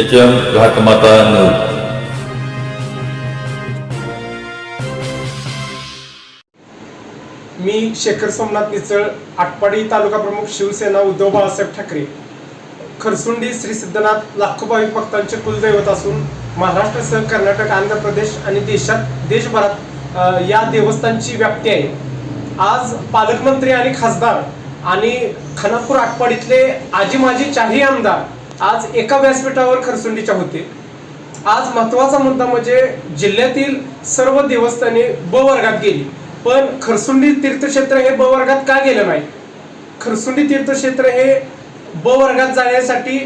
H M Ghatmata news मी शेखर सोमनाथ निचळ आटपाडी तालुका प्रमुख शिवसेना उद्धव बाळासाहेब ठाकरे. खरसुंडी श्री सिद्धनाथ लाखो भाविक भक्तांचे कुलदैवत असून महाराष्ट्रासह कर्नाटक आंध्र प्रदेश आणि देशात देशभरात या देवस्थानची व्याप्ती आहे. आज पालकमंत्री आणि खासदार आणि खानापूर आटपाडीतले आजी माजी चारही आमदार आज एका व्यासपीठावर खरसुंडीच्या होते. आज महत्त्वाचा मुद्दा म्हणजे जिल्ह्यातील सर्व देवस्थाने ब वर्गात गेली. पण खरसुंडी तीर्थक्षेत्र हे ब वर्गात का गेलं नाही? खरसुंडी तीर्थक्षेत्र हे ब वर्गात जाण्यासाठी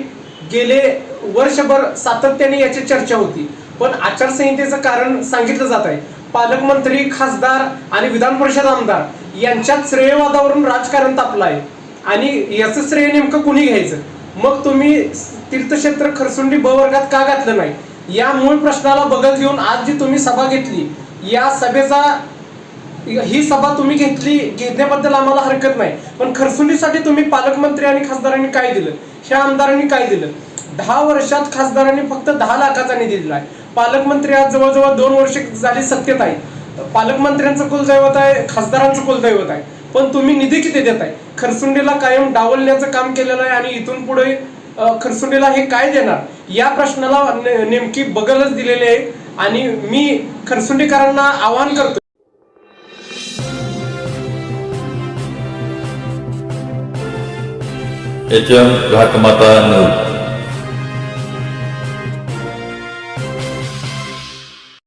गेले वर्षभर सातत्याने याची चर्चा होती. पण आचारसंहितेचं कारण सांगितलं जात आहे. पालकमंत्री खासदार आणि विधान परिषद आमदार यांच्या श्रेयवादावरून राजकारण तापलं आहे. आणि याचं श्रेय नेमकं कुणी घ्यायचं? मग तुम्ही तीर्थक्षेत्र खरसुंडी ब वर्गात का घातलं नाही? या मूळ प्रश्नाला बघत घेऊन आज जी तुम्ही सभा घेतली या सभेचा ही सभा तुम्ही घेतली घेतल्याबद्दल आम्हाला हरकत नाही. पण खरसुंडीसाठी तुम्ही पालकमंत्री आणि खासदारांनी काय दिलं? ह्या आमदारांनी काय दिलं? दहा वर्षात खासदारांनी फक्त दहा लाखाचा निधी आहे पालकमंत्री आज जवळजवळ दोन वर्ष झाली सत्तेत आहे. पालकमंत्र्यांचं कुलदैवत आहे खासदारांचं कुलदैवत आहे. पण तुम्ही निधी किती देताय? खरसुंडीला कायम डावलण्याचं काम केलेलं आहे आणि इथून पुढे अ, खरसुंडीला हे काय देणार? या प्रश्नाला नेमकी बगलच दिलेली आहे आणि मी खरसुंडीकरांना आवाहन करतो एच एम घाटमाता न्यूज.